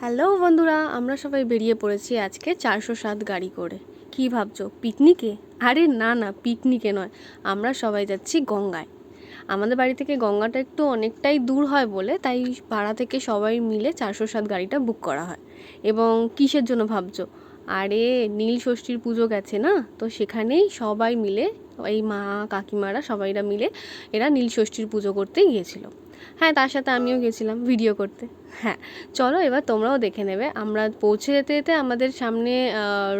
Hello বন্ধুরা, আমরা সবাই বেরিয়ে পড়েছি আজকে চারশো সাত গাড়ি করে। কি ভাবছ, পিকনিকে? আরে না না, পিকনিকে নয়, আমরা সবাই যাচ্ছি গঙ্গায়। আমাদের বাড়ি থেকে গঙ্গাটা একটু অনেকটাই দূর হয় বলে, তাই পাড়া থেকে সবাই মিলে চারশো সাত গাড়িটা বুক করা হয়। এবং কিসের জন্য ভাবছ? আরে নীল ষষ্ঠীর পুজো গেছে না? তো সেখানেই সবাই মিলে, এই মা কাকিমারা সবাইরা মিলে এরা নীল ষষ্ঠীর পুজো করতে গিয়েছিল। হ্যাঁ তার সাথে আমিও গেছিলাম ভিডিও করতে। হ্যাঁ চলো এবার তোমরাও দেখে নেবে। আমরা পৌঁছে যেতে যেতে আমাদের সামনে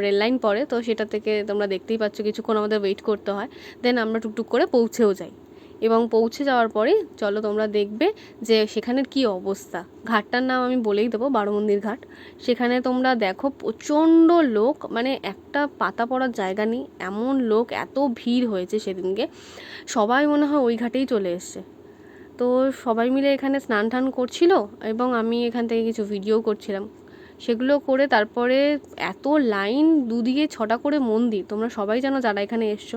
রেল লাইন পড়ে, তো সেটা থেকে তোমরা দেখতেই পাচ্ছ, কিছুক্ষণ আমাদের ওয়েট করতে হয়। দেন আমরা টুকটুক করে পৌঁছেও যাই। এবং পৌঁছে যাওয়ার পরে চলো তোমরা দেখবে যে সেখানের কি অবস্থা। ঘাটটার নাম আমি বলেই দেবো বারো মন্দির ঘাট। সেখানে তোমরা দেখো প্রচণ্ড লোক মানে একটা পাতা পড়ার জায়গা নেই, এমন লোক, এত ভিড় হয়েছে সেদিনকে। সবাই মনে হয় ওই ঘাটেই চলে এসছে। তো সবাই মিলে এখানে স্নান টান করছিল এবং আমি এখান থেকে কিছু ভিডিও করছিলাম। সেগুলো করে তারপরে এত লাইন দুদিকে ছটা করে মন্দির, তোমরা সবাই জানো যারা এখানে এসছো,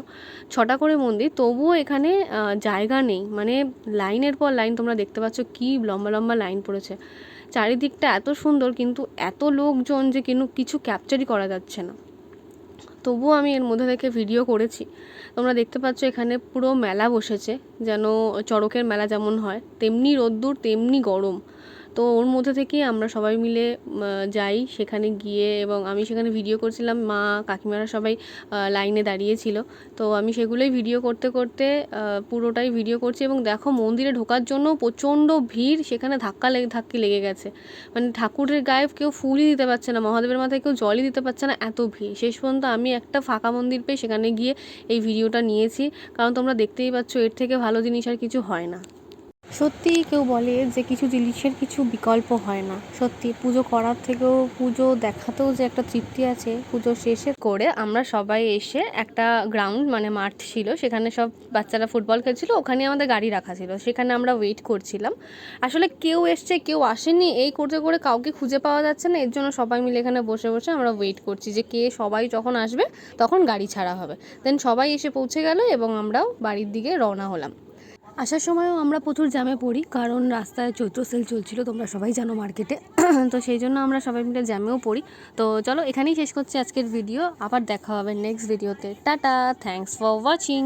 ছটা করে মন্দির, তবুও এখানে জায়গা নেই। মানে লাইনের পর লাইন তোমরা দেখতে পাচ্ছ কি লম্বা লম্বা লাইন পড়েছে। চারিদিকটা এত সুন্দর কিন্তু এত লোকজন যে কিন্তু কিছু ক্যাপচারই করা যাচ্ছে না। তবুও আমি এর মধ্যে থেকে ভিডিও করেছি। তোমরা দেখতে পাচ্ছ এখানে পুরো মেলা বসেছে, যেন চড়কের মেলা যেমন হয়, তেমনি রোদ্দুর, তেমনি গরম। তো ওর মধ্যে থেকেই আমরা সবাই মিলে যাই সেখানে গিয়ে এবং আমি সেখানে ভিডিও করছিলাম, মা, কাকিমারা সবাই লাইনে দাঁড়িয়েছিল তো আমি সেগুলোই ভিডিও করতে করতে পুরোটাই ভিডিও করছি এবং দেখো মন্দিরে ঢোকার জন্য প্রচণ্ড ভিড়, সেখানে ধাক্কা লেগে ধাক্কি লেগে গেছে। মানে ঠাকুরের গায়ে কেউ ফুলই দিতে পারছে না, মহাদেবের মাথায় কেউ জলই দিতে পারছে না, এত ভিড়। শেষ পর্যন্ত আমি একটা ফাঁকা মন্দির পেয়ে সেখানে গিয়ে এই ভিডিওটা নিয়েছি, কারণ তোমরা দেখতেই পাচ্ছ এর থেকে ভালো জিনিস আর কিছু হয় না। সত্যি কেউ বলে যে কিছু জিনিসের কিছু বিকল্প হয় না। সত্যি, পুজো করার থেকেও, পুজো দেখাতেও যে একটা তৃপ্তি আছে, পুজো শেষে করে আমরা সবাই এসে একটা গ্রাউন্ড মানে মাঠ ছিল, সেখানে সব বাচ্চারা ফুটবল খেলছিল, ওখানে আমাদের গাড়ি রাখা ছিল, সেখানে আমরা ওয়েট করছিলাম। আসলে কেউ এসছে, কেউ আসেনি, এই করতে করে কাউকে খুঁজে পাওয়া যাচ্ছে না, এর জন্য সবাই মিলে এখানে বসে বসে আমরা ওয়েট করছি যে কে সবাই যখন আসবে, তখন গাড়ি ছাড়া হবে। দেন সবাই এসে পৌঁছে গেল এবং আমরাও বাড়ির দিকে রওনা হলাম। আসার সময়ও আমরা প্রচুর জ্যামে পড়ি, কারণ রাস্তায় চৈত্র সেল চলছিল, তোমরা সবাই জানো মার্কেটে। তো সেই জন্য আমরা সবাই মিলে জ্যামেও পড়ি। তো চলো, এখানেই শেষ করছি আজকের ভিডিও, আবার দেখা হবে নেক্সট ভিডিওতে টাটা থ্যাংকস ফর ওয়াচিং